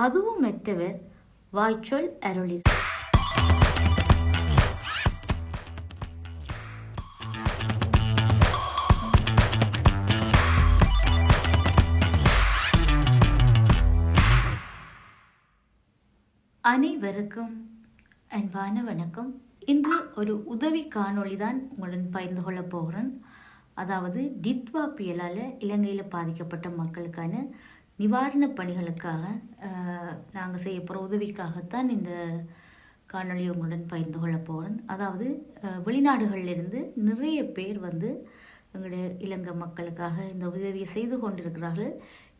அதுவும் மற்றவர் வாய்ச்சொல் அருளிர் அனைவருக்கும் அன்பான வணக்கம். இன்று ஒரு உதவி காணொளி தான் உங்களுடன் பகிர்ந்து கொள்ளப் போகிறேன். அதாவது டித்வா புயலால் இலங்கையில் பாதிக்கப்பட்ட மக்களுக்கான நிவாரணப் பணிகளுக்காக நாங்கள் செய்ய போகிற உதவிக்காகத்தான் இந்த காணொலி உங்களுடன் பகிர்ந்து கொள்ள போகிறேன் அதாவது வெளிநாடுகளிலிருந்து நிறைய பேர் வந்து எங்களுடைய இலங்கை மக்களுக்காக இந்த உதவியை செய்து கொண்டிருக்கிறார்கள்.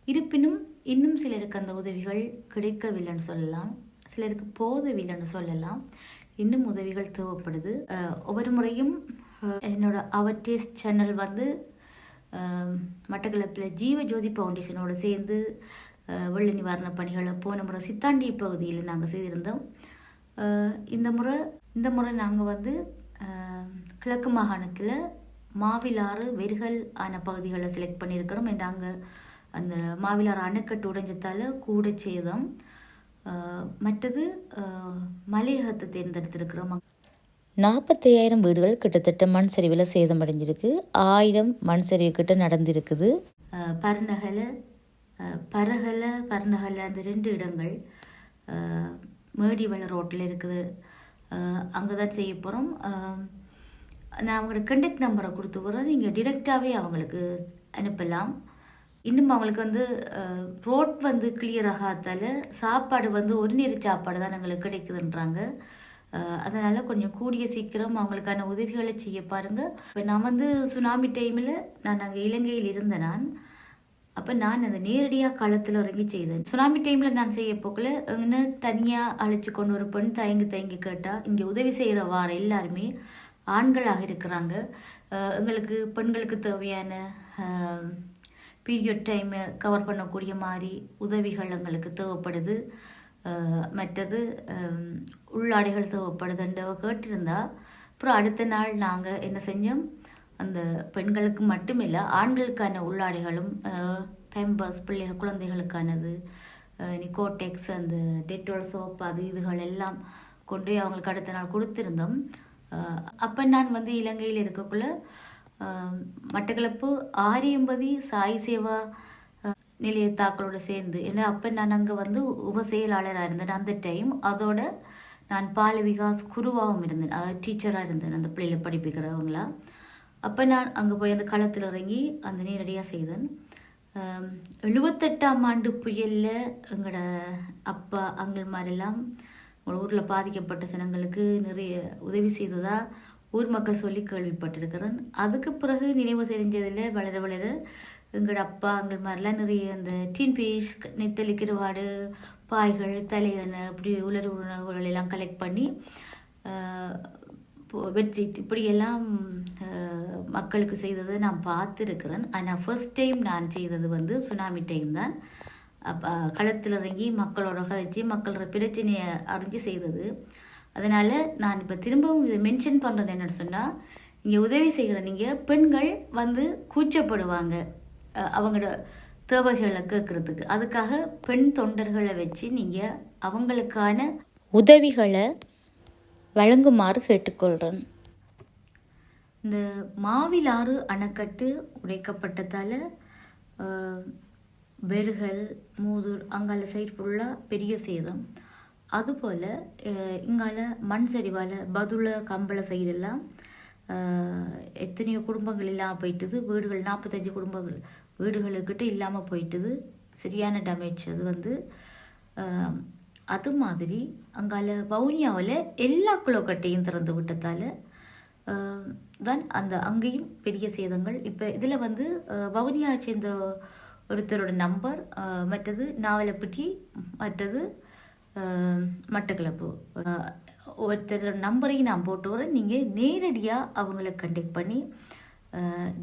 இருப்பினும் இன்னும் சிலருக்கு அந்த உதவிகள் கிடைக்கவில்லைன்னு சொல்லலாம். சிலருக்கு போதவில்லைன்னு சொல்லலாம். இன்னும் உதவிகள் தேவைப்படுது. ஒவ்வொரு முறையும் என்னோட அவர்டேஸ் சேனல் வந்து மட்டக்களப்பில் ஜீவ ஜோதி ஃபவுண்டேஷனோடு சேர்ந்து வெள்ள நிவாரணப் பணிகளை போன முறை சித்தாண்டி பகுதியில் நாங்கள் செய்திருந்தோம். இந்த முறை இந்த முறை நாங்கள் வந்து கிழக்கு மாகாணத்தில் மாவிலாறு வெறுகல் ஆன பகுதிகளை செலக்ட் பண்ணியிருக்கிறோம் and அங்கே அந்த மாவிலாறு அணைக்கட்டு உடைஞ்சதால் கூட சேதம் மற்றது மலையகத்தை தேர்ந்தெடுத்திருக்கிறோம். நாற்பத்தையாயிரம் வீடுகள் கிட்டத்தட்ட மண் சரிவில் சேதமடைஞ்சிருக்கு. ஆயிரம் மண் சரிவு கிட்ட நடந்திருக்குது. அஹ், பர்ணகல அஹ், பரகல பர்ணகல அந்த ரெண்டு இடங்கள் மேடிவள ரோட்டில் இருக்குது. அங்கே தான் செய்ய போகிறோம் நான் அவங்களோட கண்டெக்ட் நம்பரை கொடுத்து போகிறேன் நீங்கள் டிரெக்டாகவே அவங்களுக்கு அனுப்பலாம். இன்னும் அவங்களுக்கு வந்து ரோட் வந்து கிளியர் ஆகாதால சாப்பாடு வந்து ஒரு நேர சாப்பாடு தான் எங்களுக்கு கிடைக்குதுன்றாங்க. அதனால கொஞ்சம் கூடிய சீக்கிரம் அவங்களுக்கான உதவிகளை செய்ய பாருங்க. இப்போ நான் வந்து சுனாமி டைமில் நான் அங்கே இலங்கையில் இருந்தேன் நான். அப்போ நான் அந்த நேரடியாக களத்தில் இறங்கி செய்தேன். சுனாமி டைமில் நான் செய்ய போக்கில் என்ன தனியாக அழைச்சி கொண்டு ஒரு பெண் தயங்கி தயங்கி கேட்டால் இங்கே உதவி செய்கிற வார எல்லாருமே ஆண்களாக இருக்கிறாங்க. எங்களுக்கு பெண்களுக்கு தேவையான பீரியட் டைமை கவர் பண்ணக்கூடிய மாதிரி உதவிகள் எங்களுக்கு தேவைப்படுது. மற்றது உள்ளாடைகள் தேவைப்படுதுன்றவ கேட்டிருந்தா அப்புறம் அடுத்த நாள் நாங்கள் என்ன செஞ்சோம் அந்த பெண்களுக்கு மட்டுமில்லை ஆண்களுக்கான உள்ளாடைகளும் பேம்பர்ஸ் பிள்ளை குழந்தைகளுக்கானது நிக்கோடெக்ஸ் அந்த டெட்டோல் சோப் அது இதுகள் எல்லாம் கொண்டு போய் அவங்களுக்கு அடுத்த நாள் கொடுத்துருந்தோம் அப்போ நான் வந்து இலங்கையில் இருக்கக்குள்ள மட்டக்களப்பு ஆரியம்பதி சாய் சேவா நிலையத்தாக்களோடு சேர்ந்து. ஏன்னா அப்போ நான் அங்கே வந்து உப செயலாளராக இருந்தேன். அந்த டைம் அதோட நான் பால விகாஸ் குருவாகவும் இருந்தேன். அதாவது டீச்சராக இருந்தேன். அந்த பிள்ளைகளை படிப்பிக்கிறவங்களா. அப்போ நான் அங்கே போய் அந்த களத்தில் இறங்கி அந்த நேரடியாக செய்தேன். எழுபத்தெட்டாம் ஆண்டு புயலில் எங்களோட அப்பா அங்கல்மாரெல்லாம் உங்களோட ஊரில் பாதிக்கப்பட்ட ஜனங்களுக்கு நிறைய உதவி செய்ததாக ஊர் மக்கள் சொல்லி கேள்விப்பட்டிருக்கிறேன். அதுக்கு பிறகு நினைவு தெரிஞ்சதில் வளர வளர எங்களோட அப்பா மாதிரிலாம் நிறைய அந்த டீன் பீஸ் நெத்தலி கிருவாடு பாய்கள் தலையணை இப்படி உலர் உணவுகள் எல்லாம் கலெக்ட் பண்ணி பெட்ஷீட் இப்படியெல்லாம் மக்களுக்கு செய்ததை நான் பார்த்துருக்கிறேன். ஆனால் ஃபர்ஸ்ட் டைம் நான் செய்தது வந்து சுனாமி டைம் தான். அப்போ களத்தில் இறங்கி மக்களோட கதைச்சி மக்களோட பிரச்சனையை அறிஞ்சு செய்தது. அதனால் நான் இப்போ திரும்பவும் இதை மென்ஷன் பண்ணுறது என்னென்னு சொன்னால் இங்கே உதவி செய்கிற நீங்கள் பெண்கள் வந்து கூச்சப்படுவாங்க. அவங்களோட தேவைகளை கேட்குறதுக்கு. அதுக்காக பெண் தொண்டர்களை வச்சு நீங்கள் அவங்களுக்கான உதவிகளை வழங்குமாறு கேட்டுக்கொள்கிறேன் இந்த மாவிலாறு அணைக்கட்டு உடைக்கப்பட்டதால் வெறுகல் மூதூர் அங்கால சைடு ஃபுல்லாக பெரிய சேதம். அதுபோல் இங்கால மண் சரிவால் பதுள கம்பள சைடெல்லாம் எத்தனையோ குடும்பங்கள் இல்லாமல் போயிட்டுது. வீடுகள் நாற்பத்தஞ்சு குடும்பங்கள் வீடுகளுக்கிட்ட இல்லாமல் போயிட்டுது. சரியான டேமேஜ் அது வந்து. அது மாதிரி அங்கால வவுனியாவில் எல்லா குளக்கட்டையும் திறந்து விட்டதால் தான் அந்த அங்கேயும் பெரிய சேதங்கள். இப்போ இதில் வந்து வவுனியா வவுனியாவை சேர்ந்த ஒருத்தரோட நம்பர் மற்றது நாவலப்பட்டி மற்றது மட்டக்களப்பு. ஒருத்தரோட நம்பரையும் நான் போட்டு வரேன் நீங்கள் நேரடியாக அவங்கள கண்டெக்ட் பண்ணி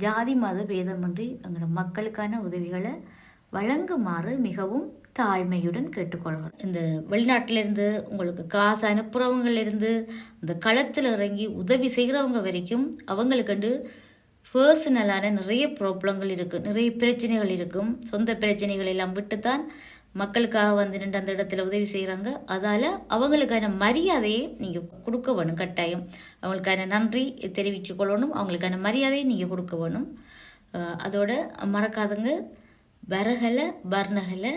ஜாதி மத பேதமின்றி எங்களோட மக்களுக்கான உதவிகளை வழங்குமாறு மிகவும் தாழ்மையுடன் கேட்டுக்கொள்கிறோம். இந்த வெளிநாட்டிலிருந்து உங்களுக்கு காசு அனுப்புகிறவங்கலேருந்து இந்த களத்தில் இறங்கி உதவி செய்கிறவங்க வரைக்கும் அவங்களுக்கண்டு பர்சனலான நிறைய ப்ராப்ளங்கள் இருக்குது நிறைய பிரச்சனைகள் இருக்கும். சொந்த பிரச்சனைகள் எல்லாம் விட்டு தான் மக்களுக்காக வந்து நின்று அந்த இடத்துல உதவி செய்கிறாங்க அதால் அவங்களுக்கான மரியாதையை நீங்கள் கொடுக்க வேணும் கட்டாயம். அவங்களுக்கான நன்றி தெரிவிக்க கொள்ளணும். அவங்களுக்கான மரியாதையை நீங்கள் கொடுக்க வேணும். அதோட மறக்காதங்க. வரகலை பர்ணகலை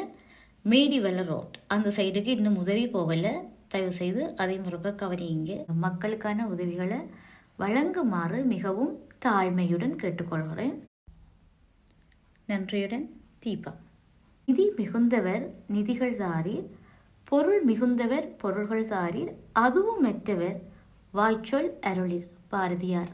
மேடி வெள்ள ரோட். அந்த சைடுக்கு இன்னும் உதவி போகலை. தயவு செய்து அதையும் முறுக்க கவனியுங்க. மக்களுக்கான உதவிகளை வழங்குமாறு மிகவும் தாழ்மையுடன் கேட்டுக்கொள்கிறேன். நன்றியுடன் தீபா. நிதி மிகுந்தவர் நிதிகள் தாரீர் பொருள் மிகுந்தவர் பொருள்கள் தாரீர் அதுவும் மற்றவர் வாய்ச்சொல் அருளிர் பாரதியார்.